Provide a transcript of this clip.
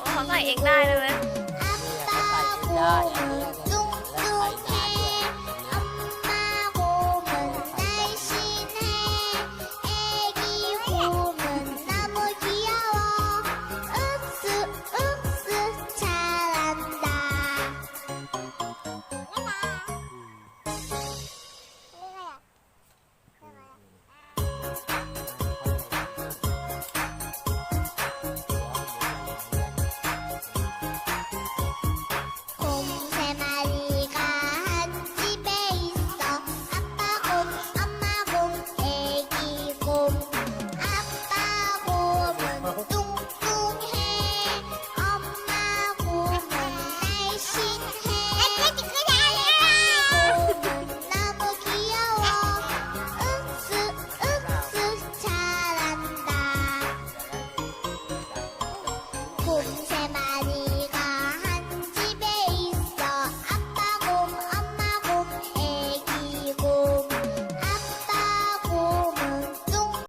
ขอใส่เองได้เลยไหม Bye.